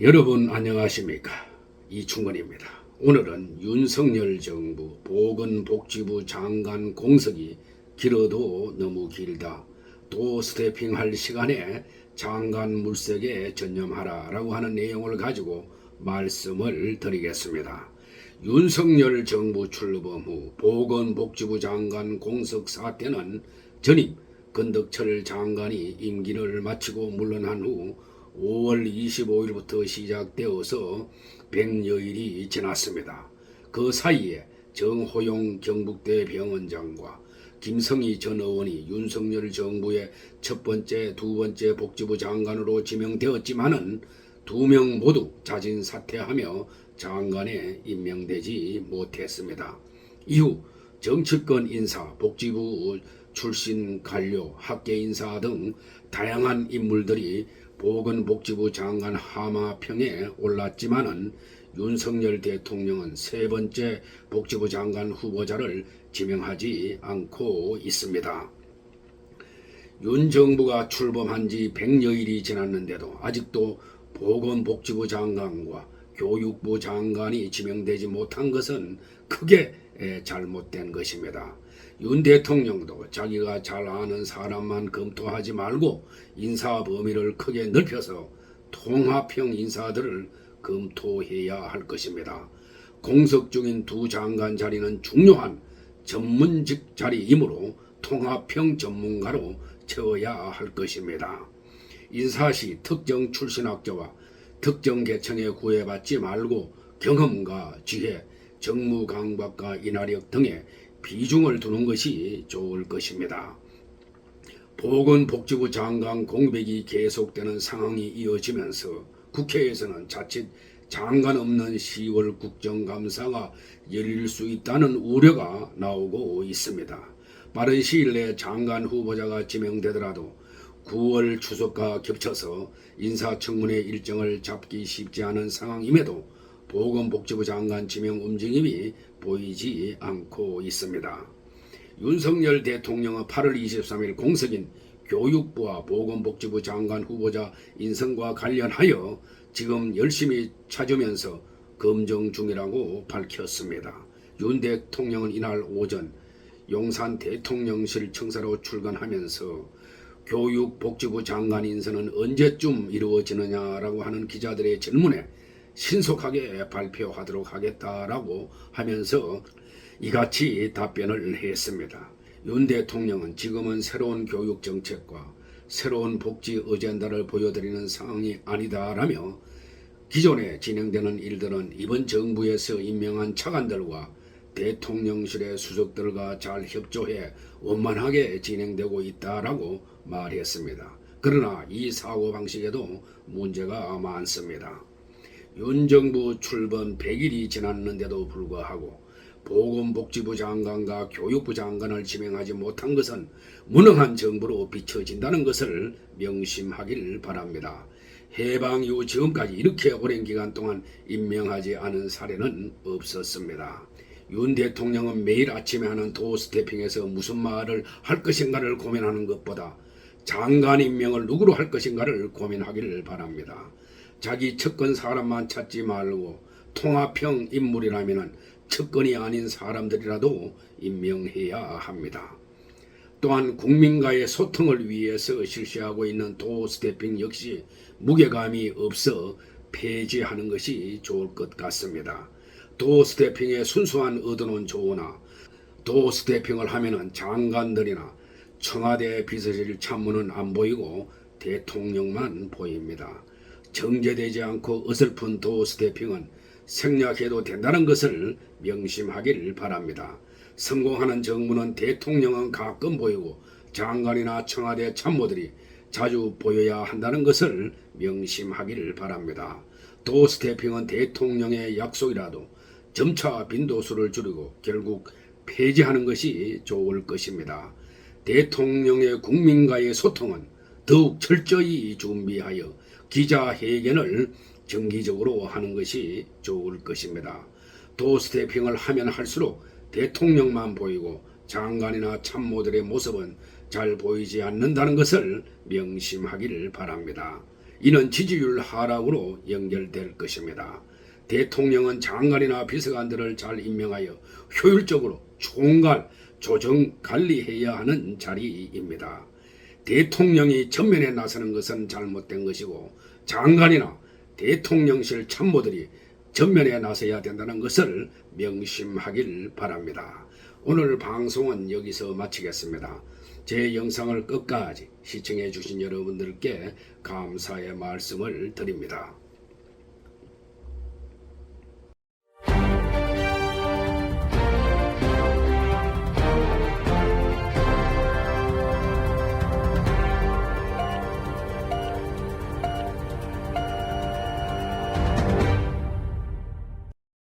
여러분 안녕하십니까 이충건입니다. 오늘은 윤석열 정부 보건복지부 장관 공석이 길어도 너무 길다. 또 스태핑할 시간에 장관 물색에 전념하라라고 하는 내용을 가지고 말씀을 드리겠습니다. 윤석열 정부 출범 후 보건복지부 장관 공석 사태는 전임 건덕철 장관이 임기를 마치고 물러난 후 5월 25일부터 시작되어서 100여일이 지났습니다. 그 사이에 정호용 경북대 병원장과 김성희 전 의원이 윤석열 정부의 첫 번째, 두 번째 복지부 장관으로 지명되었지만은 두 명 모두 자진 사퇴하며 장관에 임명되지 못했습니다. 이후 정치권 인사, 복지부 출신 관료, 학계 인사 등 다양한 인물들이 보건복지부 장관 하마평에 올랐지만은 윤석열 대통령은 세 번째 복지부 장관 후보자를 지명하지 않고 있습니다. 윤 정부가 출범한 지 100여일이 지났는데도 아직도 보건복지부 장관과 교육부 장관이 지명되지 못한 것은 크게 에, 잘못된 것입니다. 윤 대통령도 자기가 잘 아는 사람만 검토하지 말고 인사 범위를 크게 넓혀서 통합형 인사들을 검토해야 할 것입니다. 공석 중인 두 장관 자리는 중요한 전문직 자리이므로 통합형 전문가로 채워야 할 것입니다. 인사 시 특정 출신 학자와 특정 계층에 구애받지 말고 경험과 지혜, 정무 강박과 인하력 등에 비중을 두는 것이 좋을 것입니다. 보건복지부 장관 공백이 계속되는 상황이 이어지면서 국회에서는 자칫 장관 없는 10월 국정감사가 열릴 수 있다는 우려가 나오고 있습니다. 빠른 시일 내에 장관 후보자가 지명되더라도 9월 추석과 겹쳐서 인사청문회 일정을 잡기 쉽지 않은 상황임에도 보건복지부 장관 지명 움직임이 보이지 않고 있습니다. 윤석열 대통령은 8월 23일 공석인 교육부와 보건복지부 장관 후보자 인선과 관련하여 지금 열심히 찾으면서 검증 중이라고 밝혔습니다. 윤 대통령은 이날 오전 용산 대통령실 청사로 출근하면서 교육복지부 장관 인선은 언제쯤 이루어지느냐라고 하는 기자들의 질문에 신속하게 발표하도록 하겠다라고 하면서 이같이 답변을 했습니다. 윤 대통령은 지금은 새로운 교육 정책과 새로운 복지 어젠다를 보여드리는 상황이 아니다라며 기존에 진행되는 일들은 이번 정부에서 임명한 차관들과 대통령실의 수석들과 잘 협조해 원만하게 진행되고 있다라고 말했습니다. 그러나 이 사고 방식에도 문제가 많습니다. 윤 정부 출범 100일이 지났는데도 불구하고 보건복지부 장관과 교육부 장관을 지명하지 못한 것은 무능한 정부로 비춰진다는 것을 명심하길 바랍니다. 해방 이후 지금까지 이렇게 오랜 기간 동안 임명하지 않은 사례는 없었습니다. 윤 대통령은 매일 아침에 하는 도 스태핑에서 무슨 말을 할 것인가를 고민하는 것보다 장관 임명을 누구로 할 것인가를 고민하기를 바랍니다. 자기 측근 사람만 찾지 말고 통합형 인물이라면 측근이 아닌 사람들이라도 임명해야 합니다. 또한 국민과의 소통을 위해서 실시하고 있는 도 스태핑 역시 무게감이 없어 폐지하는 것이 좋을 것 같습니다. 도 스태핑의 순수한 의도는 좋으나 도 스태핑을 하면은 장관들이나 청와대 비서실 참모는 안 보이고 대통령만 보입니다. 정제되지 않고 어설픈 도 스태핑은 생략해도 된다는 것을 명심하기를 바랍니다. 성공하는 정부는 대통령은 가끔 보이고 장관이나 청와대 참모들이 자주 보여야 한다는 것을 명심하기를 바랍니다. 도 스태핑은 대통령의 약속이라도 점차 빈도수를 줄이고 결국 폐지하는 것이 좋을 것입니다. 대통령의 국민과의 소통은 더욱 철저히 준비하여 기자회견을 정기적으로 하는 것이 좋을 것입니다. 도 스태핑을 하면 할수록 대통령만 보이고 장관이나 참모들의 모습은 잘 보이지 않는다는 것을 명심하기를 바랍니다. 이는 지지율 하락으로 연결될 것입니다. 대통령은 장관이나 비서관들을 잘 임명하여 효율적으로 총괄, 조정, 관리해야 하는 자리입니다. 대통령이 전면에 나서는 것은 잘못된 것이고 장관이나 대통령실 참모들이 전면에 나서야 된다는 것을 명심하길 바랍니다. 오늘 방송은 여기서 마치겠습니다. 제 영상을 끝까지 시청해 주신 여러분들께 감사의 말씀을 드립니다.